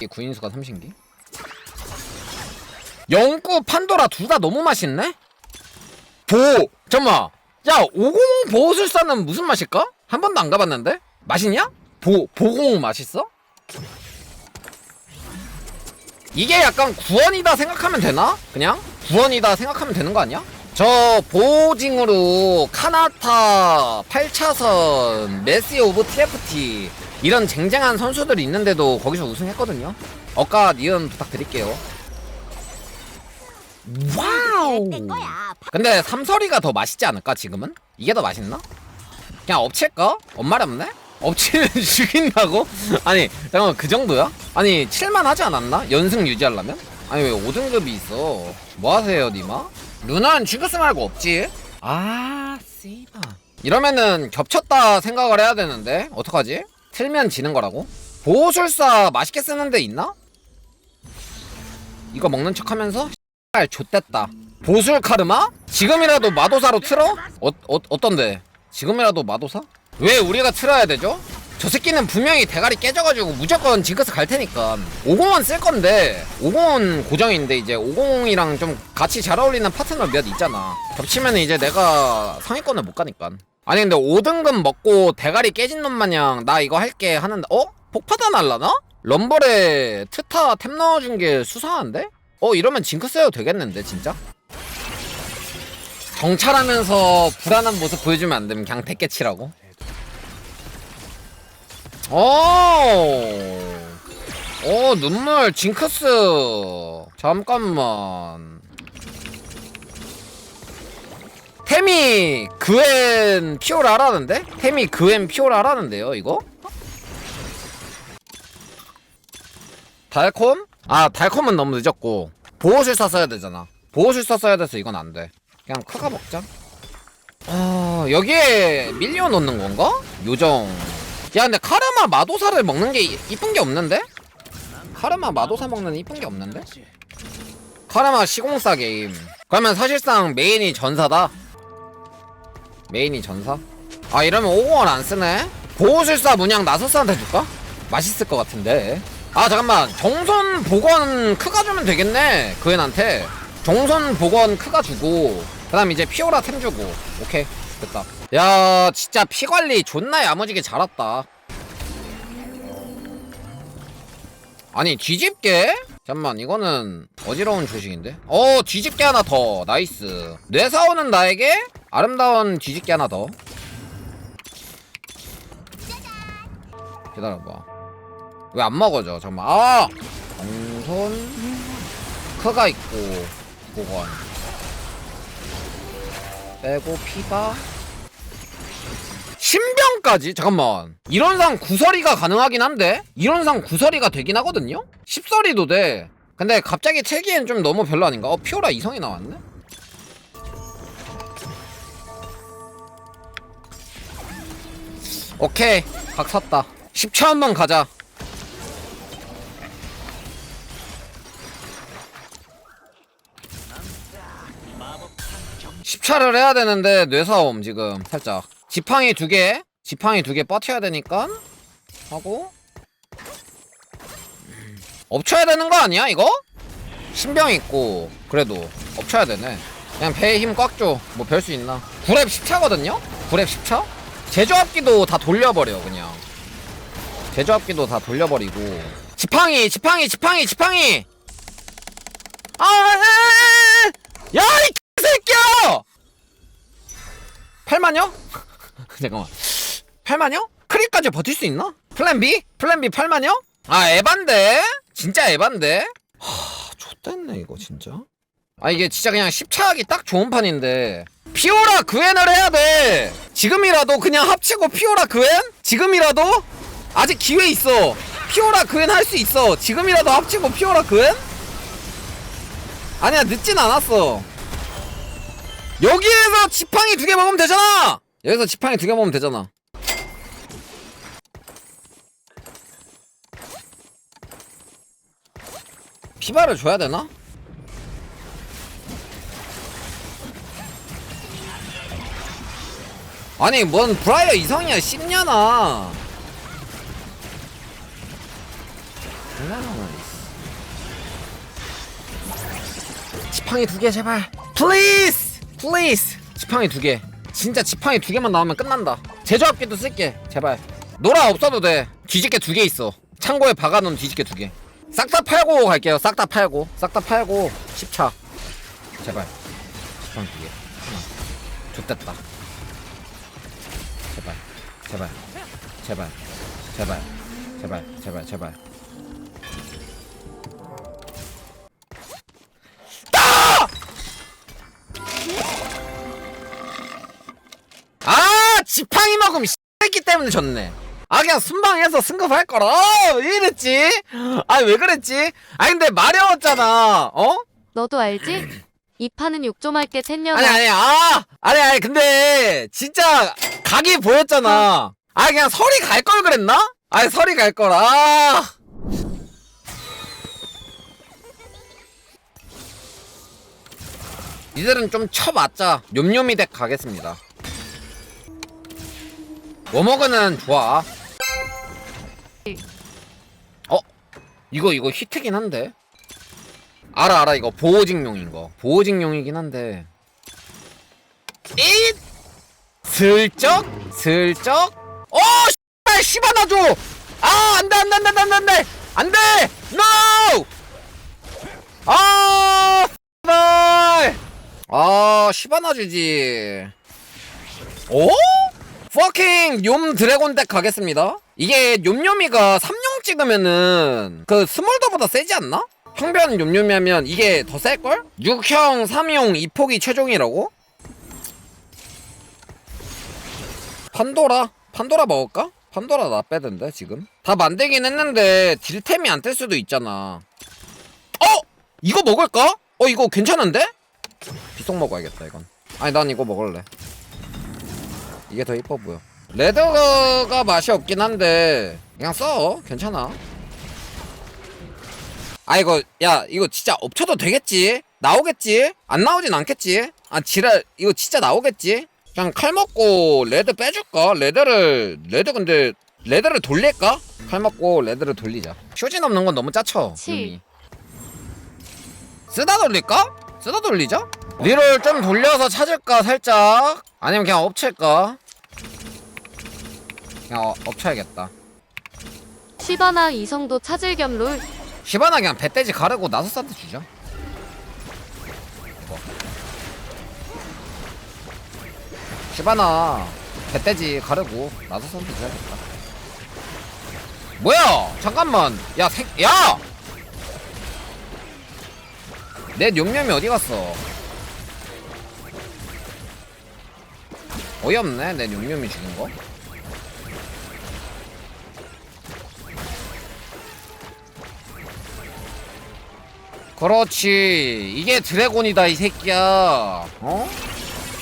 이 구인수가 30기 영구 판도라 둘 다 너무 맛있네? 보 잠깐만 야505 보호술사는 무슨 맛일까? 한 번도 안 가봤는데? 맛있냐? 보 보공 맛있어? 이게 약간 구원이다 생각하면 되나? 그냥? 구원이다 생각하면 되는 거 아니야? 저 보호징으로 카나타 8차선 메시 오브 TFT 이런 쟁쟁한 선수들이 있는데도 거기서 우승했거든요 어까 니은 부탁드릴게요 와우. 근데 삼설이가 더 맛있지 않을까 지금은? 이게 더 맛있나? 그냥 엎칠까? 엄마리 없네? 엎치면 죽인다고? 아니 잠깐만 그 정도야? 아니 7만 하지 않았나? 연승 유지하려면? 아니 왜 5등급이 있어 뭐 하세요 니마? 루나는 지그스 말고 없지? 아 씨바 이러면은 겹쳤다 생각을 해야 되는데 어떡하지? 틀면 지는 거라고? 보호술사 맛있게 쓰는 데 있나? 이거 먹는 척 하면서 알 좆됐다 보술 카르마? 지금이라도 마도사로 틀어? 어, 어, 어떤데? 지금이라도 마도사? 왜 우리가 틀어야 되죠? 저 새끼는 분명히 대가리 깨져가지고 무조건 징크스 갈 테니까 50원 쓸 건데 50원 고정인데 이제 50이랑 좀 같이 잘 어울리는 파트너 몇 있잖아 겹치면 이제 내가 상위권을 못 가니까 아니 근데 5등급 먹고 대가리 깨진 놈 마냥 나 이거 할게 하는데 어? 폭파다 날라나? 럼벌에 트타 템 넣어준 게 수상한데? 어 이러면 징크스 해도 되겠는데 진짜? 정찰하면서 불안한 모습 보여주면 안 되면 그냥 택개치라고 오, 오 눈물 징크스 잠깐만 템이 그엔 피오라라는데? 템이 그엔 피오라라는데요 이거? 달콤? 아 달콤은 너무 늦었고 보호술사 써야 되잖아 보호술사 써야 돼서 이건 안돼 그냥 크가 먹자 어 여기에 밀려 놓는 건가? 요정 야 근데 카르마 마도사를 먹는 게 이- 이쁜 게 없는데? 카르마 마도사 먹는 이쁜 게 없는데? 카르마 시공사 게임 그러면 사실상 메인이 전사다 메인이 전사? 아 이러면 5공을 안 쓰네? 보호술사 문양 나서스한테 줄까? 맛있을 것 같은데. 아 잠깐만. 정선 복원 크가 주면 되겠네 그앤한테. 정선 복원 크가 주고 그 다음 이제 피오라 템 주고. 오케이 됐다. 야 진짜 피관리 존나 야무지게 잘했다. 아니 뒤집게? 잠깐만 이거는 어지러운 조식인데? 어 뒤집게 하나 더. 나이스. 뇌사오는 나에게 아름다운 뒤집게 하나 더. 기다려봐. 왜 안 먹어져? 잠깐만. 아! 정손. 크가 있고 보건 빼고 피바. 신병까지? 잠깐만. 이런 상 구설이가 가능하긴 한데? 이런 상 구설이가 되긴 하거든요? 10설이도 돼. 근데 갑자기 틀기엔 좀 너무 별로 아닌가? 어 피오라 이성이 나왔네 오케이. 각 샀다. 10초 한번 가자. 십차를 해야 되는데 뇌사옴 지금 살짝. 지팡이 두 개, 지팡이 두 개 버텨야 되니까 하고. 엎쳐야 되는 거 아니야 이거? 신병 있고 그래도 엎쳐야 되네. 그냥 배에 힘 꽉 줘. 뭐 별 수 있나. 9랩 10차거든요? 9랩 10차? 제조합기도 다 돌려버려 그냥 제조합기도 다 돌려버리고 지팡이 지팡이 지팡이 지팡이 아, 야, 이 새끼야! 8만요? 잠깐만. 8만요? 크리까지 버틸 수 있나? 플랜 B? 플랜 B 8만요? 아, 에반데? 진짜 에반데? 하, 좆됐네, 이거 진짜. 아, 이게 진짜 그냥 10차하기 딱 좋은 판인데. 피오라 그웬을 해야 돼! 지금이라도 그냥 합치고 피오라 그웬? 지금이라도? 아직 기회 있어. 피오라 그웬 할 수 있어. 지금이라도 합치고 피오라 그웬? 아니야, 늦진 않았어. 여기에서 지팡이 두 개 먹으면 되잖아! 여기서 지팡이 두 개 먹으면 되잖아. 피바를 줘야 되나? 아니, 뭔 브라이어 씹냐나. 장난하나 지팡이 두 개 제발. 플리즈! 플리즈! 지팡이 두개. 진짜 지팡이 두 개만 나오면 끝난다. 제조합기도 쓸게 제발. 노라 없어도 돼. 뒤집개 두개 있어. 창고에 박아놓은 뒤집개 두개 싹 다 팔고 갈게요. 싹 다 팔고. 싹 다 팔고. 10차. 제발. 지팡이 두개. 좋됐다 제발 제발 제발 제발 제발 제발 제발. 아! 지팡이 먹음 했기 때문에 졌네. 아 그냥 순방해서 승급할 거라. 어, 왜 이랬지? 아 왜 그랬지? 아 근데 마려웠잖아. 어? 너도 알지? 이 판은 욕 좀 할게 텐년아. 아니 아니 아! 아니 아니 근데 진짜 각이 보였잖아. 아 그냥 설이 갈 걸 그랬나? 아니 설이 갈 걸 아! 이들은 좀 쳐맞자 뇸뇸이 덱 가겠습니다. 워머그는 좋아? 어? 이거 이거 히트긴 한데 알아 알아. 이거 보호직용인 거. 보호직용이긴 한데. 잇! 슬쩍 슬쩍. 어 씨발 씨바나 줘 아 안돼 안돼 안돼 안돼 안돼! 안돼! 노 아, 씨발. 아, 시바나 주지. 오? 퍼킹 욤 드래곤 덱 가겠습니다. 이게 욤욤이가 3용 찍으면은 그 스몰더보다 세지 않나? 형변 욤욤이 하면 이게 더 셀걸? 6형 3용 2폭이 최종이라고? 판도라? 판도라 먹을까? 판도라 나 빼던데 지금 다 만들긴 했는데 딜템이 안 뜰 수도 있잖아 어? 이거 먹을까? 어 이거 괜찮은데? 비속 먹어야겠다 이건 아니 난 이거 먹을래 이게 더 이뻐 보여 레드가 맛이 없긴 한데 그냥 써. 괜찮아. 아 이거 야 이거 진짜 엎쳐도 되겠지? 나오겠지? 안 나오진 않겠지? 아 지랄 이거 진짜 나오겠지? 그냥 칼 먹고 레드 빼줄까? 레드를 레드 근데 레드를 돌릴까? 칼 먹고 레드를 돌리자. 쇼진 없는 건 너무 짜쳐. 쓰다 돌릴까? 쓰다 돌리자? 리를 좀 돌려서 찾을까 살짝? 아니면 그냥 엎칠까? 그냥 어, 엎쳐야겠다 시바나 이성도 찾을 겸 롤. 시바나 그냥 배돼지 가르고 나서스한테 주자 이거. 시바나 배돼지 가르고 나서스한테 줘야겠다 뭐야 잠깐만 야 생.. 야! 내 뇸뇸이 어디 갔어 어이없네 내 뇸뇸이 죽인 거 그렇지 이게 드래곤이다 이 새끼야 어?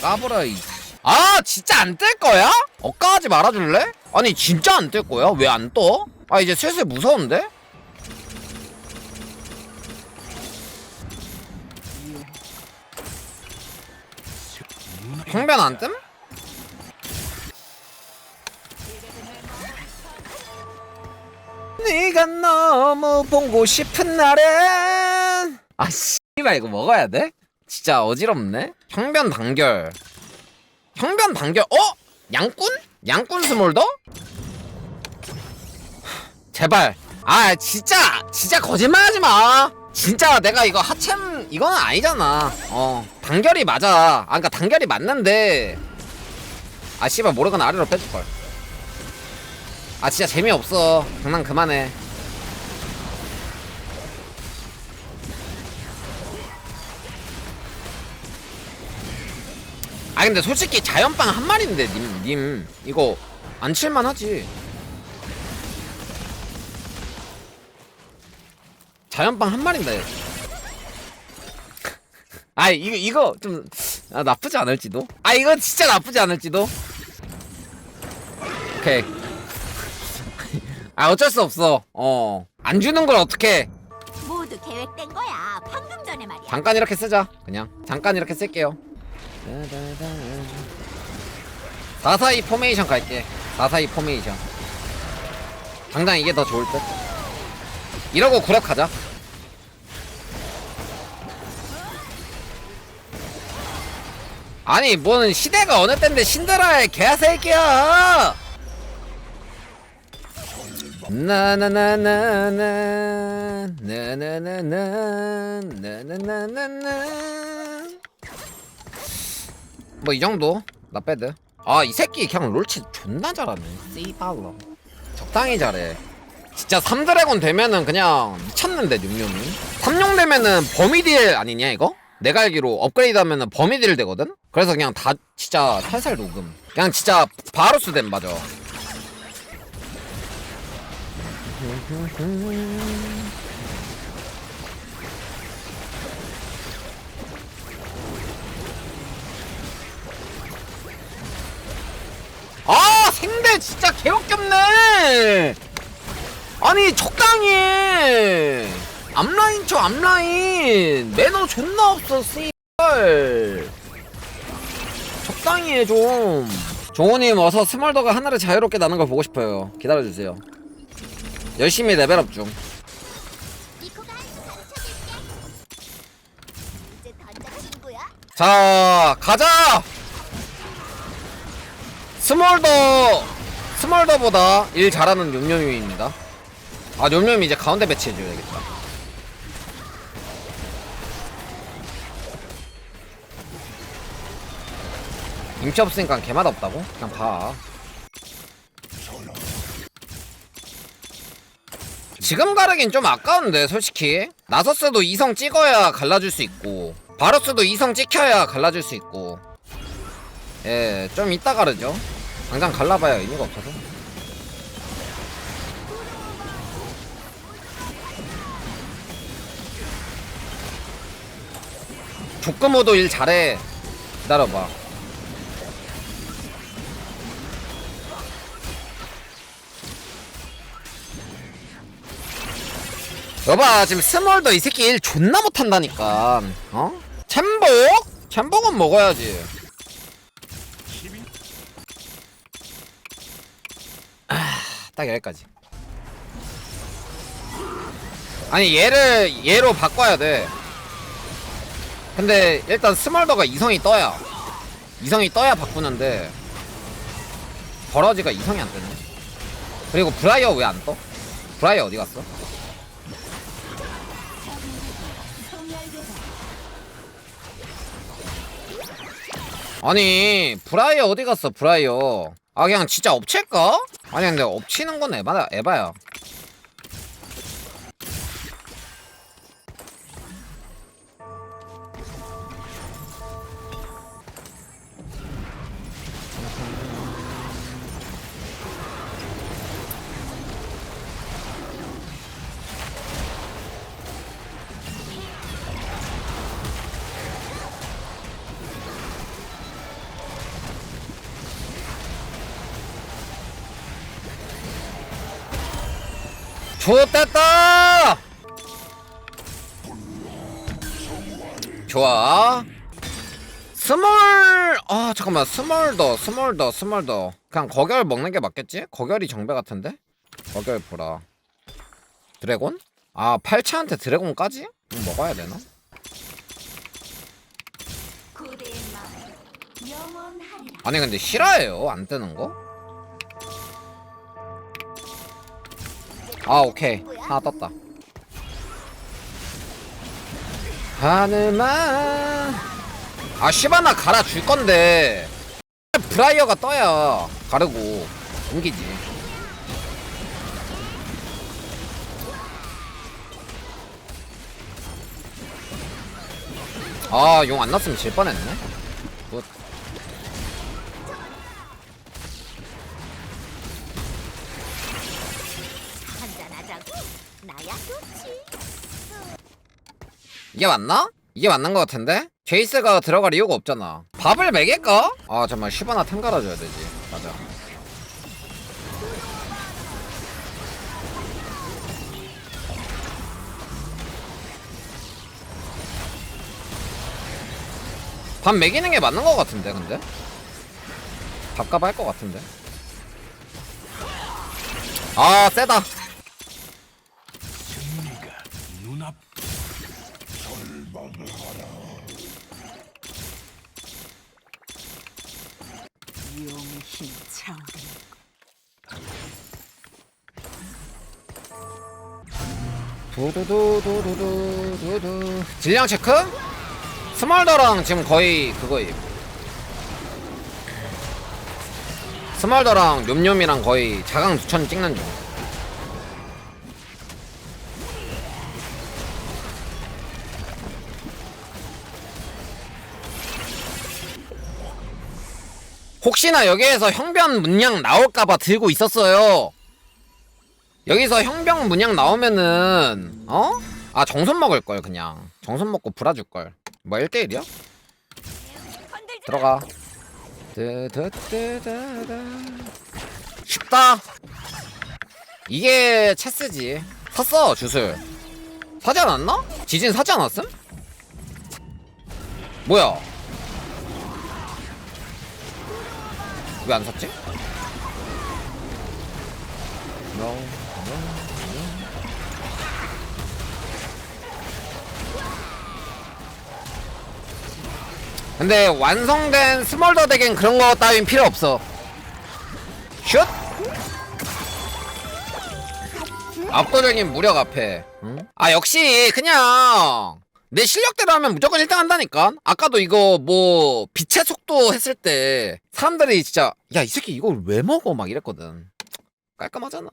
까불어 이아 진짜 안 뜰 거야? 억까하지 말아줄래? 아니 진짜 안 뜰 거야? 왜 안 떠? 아 이제 슬슬 무서운데? 형변 안 뜸? 네가 너무 보고 싶은 날엔. 아 씨발 이거 먹어야 돼? 진짜 어지럽네. 형변 단결. 형변 단결 어? 양꾼? 양꾼 스몰더? 제발. 아 진짜 진짜 거짓말하지 마. 진짜 내가 이거 하챔 이거는 아니잖아. 어 단결이 맞아. 아 그니까 단결이 맞는데. 아 씨발 모르거나 아래로 빼줄걸 아 진짜 재미없어. 장난 그만해. 아 근데 솔직히 자연빵 한 마리인데 님, 님. 이거 안 칠만 하지. 자연빵 한 마리인데. 아 이거 이거 좀 아, 나쁘지 않을지도? 아 이거 진짜 나쁘지 않을지도? 오케이 아 어쩔 수 없어. 어 안 주는 걸 어떻게 모두 계획된 거야. 방금 전에 말이야. 잠깐 이렇게 쓰자 그냥. 잠깐 이렇게 쓸게요. 442 포메이션 갈게. 442 포메이션. 당장 이게 더 좋을 듯. 이러고 구력 가자. 아니 뭔 시대가 어느 때인데 신데라의 개새끼야 나나나나나 나 나나나 나 나나나나 뭐 이 정도? 나 빼드. 아 이 새끼 그냥 롤치 존나 잘하네. 씨발로. 적당히 잘해. 진짜 3드래곤 되면은 그냥 미쳤는데 뉴뉴이. 3용 되면은 범위딜 아니냐 이거? 내가 알기로 업그레이드 하면은 범위딜 되거든? 그래서 그냥 다 진짜 살살 녹음. 그냥 진짜 바로스 됨 맞아 아 생대 진짜 개웃겼네. 아니 적당히 해. 앞라인 쳐 앞라인. 매너 존나 없어 씨발. 적당히 해좀. 종호님 어서 스몰더가 하늘을 자유롭게 나는 걸 보고 싶어요. 기다려주세요 열심히 레벨업 중. 자 가자 스몰더 스몰더보다 일 잘하는 뇸뇸이입니다 아 뇸뇸이 이제 가운데 배치해줘야겠다 임시 없으니까 개맛 없다고? 그냥 봐 지금 가르긴 좀 아까운데 솔직히 나서스도 이성 찍어야 갈라줄 수 있고 바로스도 이성 찍혀야 갈라줄 수 있고 예, 좀 이따 가르죠. 당장 갈라봐야 의미가 없어서. 조금호도 일 잘해. 기다려봐. 여봐 지금 스몰더 이 새끼 일 존나 못한다니까 어? 챔복? 챔복은 먹어야지 딱 여기까지. 아니 얘를 얘로 바꿔야 돼. 근데 일단 스몰더가 이성이 떠야 이성이 떠야 바꾸는데 버러지가 이성이 안 뜨네. 그리고 브라이어 왜 안 떠? 브라이어 어디 갔어? 아니 브라이어 어디 갔어 브라이어 아 그냥 진짜 엎칠까? 아니 근데 엎치는 건 에바야 에바야 좋됐다 좋아 스몰 아 잠깐만 스몰 더 스몰 더 스몰 더 그냥 거결 먹는 게 맞겠지? 거결이 정배 같은데? 거결 보라 드래곤? 아 8차한테 드래곤까지? 음, 먹어야 되나? 아니 근데 실화예요 안 뜨는 거? 아 오케이. 하나 떴다. 하늘만. 아 시바나 갈아 줄 건데. 브라이어가 떠야 가르고 옮기지. 아 용 안 났으면 질 뻔했네 이게 맞나? 이게 맞는 것 같은데? 제이스가 들어갈 이유가 없잖아. 밥을 먹일까? 아 잠만 슈바나 템 갈아줘야 되지. 맞아. 밥 먹이는 게 맞는 것 같은데 근데? 밥값 할 것 같은데? 두두두두두두두 질량 체크? 스몰더랑 지금 거의 그거임 스몰더랑 뇸뇸이랑 거의 자강 두천 찍는 중. 혹시나 여기에서 형변 문양 나올까봐 들고 있었어요 여기서 형병 문양 나오면은 어? 아 정선 먹을 걸 그냥 정선 먹고 불아줄 걸. 뭐 1대1이야? 건들지 들어가. 쉽다. 이게 체스지. 샀어 주술. 사지 않았나? 지진 사지 않았음? 뭐야? 왜 안 샀지? No. 근데 완성된 스몰더 덱엔 그런 거 따윈 필요 없어. 슛! 압도적인 무력 앞에. 응? 아 역시 그냥 내 실력대로 하면 무조건 1등 한다니까. 아까도 이거 뭐 빛의 속도 했을 때 사람들이 진짜 야 이 새끼 이걸 왜 먹어 막 이랬거든. 깔끔하잖아.